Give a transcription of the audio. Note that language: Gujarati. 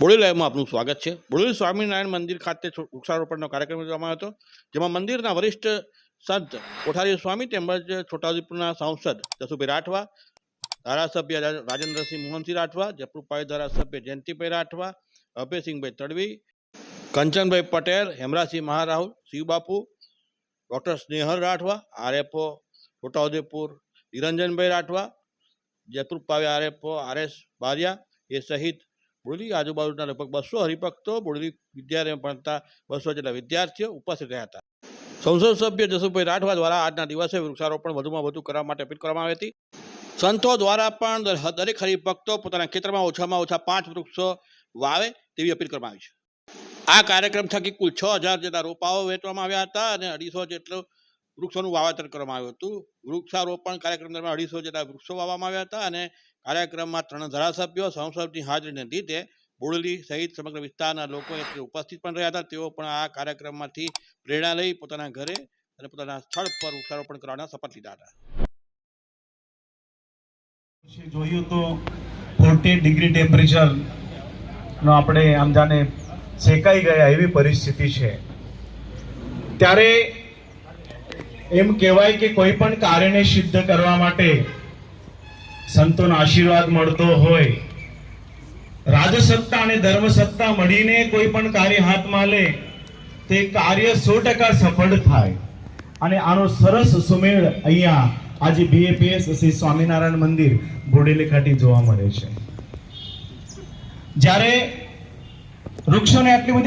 બોડેલી લાઈવમાં આપનું સ્વાગત છે. બોડેલી સ્વામિનારાયણ મંદિર ખાતે વૃક્ષારોપણનો કાર્યક્રમ યોજવામાં હતો, જેમાં મંદિરના વરિષ્ઠ સંત કોઠારી સ્વામી તેમજ છોટાઉદેપુરના સાંસદ જસુભાઈ રાઠવા, ધારાસભ્ય રાજેન્દ્રસિંહ મોહનસિંહ રાઠવા જયપુરપાઈ ધારાસભ્ય જયંતિભાઈ રાઠવા, અભયસિંહભાઈ તડવી, કંચનભાઈ પટેલ હેમરાસિંહ મહારાહુલ, Shivbapu, doctor સ્નેહર Rathwa, RFO Chhota Udepur, Niranjanbhai Rathwa Jaipur Pavi RFO R S Baria એ સહિત બોડેલી આજુબાજુના લગભગ બસો હરિભક્તો બોડેલી વિદ્યાલયમાં ભણતા બસો જેટલા વિદ્યાર્થીઓ ઉપસ્થિત રહ્યા હતા. સંસદ સભ્ય જસુભાઈ રાઠવા દ્વારા આજના દિવસે વૃક્ષારોપણ વધુમાં વધુ કરવા માટે અપીલ કરવામાં આવી હતી. સંતો દ્વારા પણ દરેક હરિભક્તો પોતાના ખેતરમાં ઓછામાં ઓછા પાંચ વૃક્ષો વાવે તેવી અપીલ કરવામાં આવી છે. આ કાર્યક્રમ થકી કુલ છ હજાર જેટલા રોપાઓ વેચવામાં આવ્યા હતા અને અઢીસો જેટલું વૃક્ષોનું વાવેતર કરવામાં આવ્યું હતું. વૃક્ષારોપણ કાર્યક્રમ દરમિયાન અઢીસો જેટલા વૃક્ષો વાવવામાં આવ્યા હતા અને કાર્યક્રમમાં ત્રણ ધારાસભ્યો સંસદની હાજરીને લીધે બોડલી સહિત સમગ્ર વિસ્તારના લોકો ઉપસ્થિત પણ રહ્યા હતા. તેઓ પણ આ કાર્યક્રમમાંથી પ્રેરણા લઈ પોતાના ઘરે અને પોતાના સ્થળ પર વૃક્ષારોપણ કરવાના શપથ લીધા હતા. જોયું તો ફોર્ટી ડિગ્રી ટેમ્પરેચર નો આપણે આમ જાણે શેકાઈ ગયા એવી પરિસ્થિતિ છે. ત્યારે એમ કહેવાય કે કોઈ પણ કાર્યને સિદ્ધ કરવા માટે સંતોનો આશીર્વાદ મળતો હોય. રાજસત્તા અને ધર્મસત્તા મળીને કોઈ પણ કાર્ય હાથમાં લે, તે કાર્ય સો ટકા સફળ થાય. અને આનો સરસ સુમેળ અહીંયા આજે બીએપીએસ શ્રી સ્વામિનારાયણ મંદિર બોડેલી ખાટી જોવા મળે છે. જ્યારે વૃક્ષોને આટલી બધી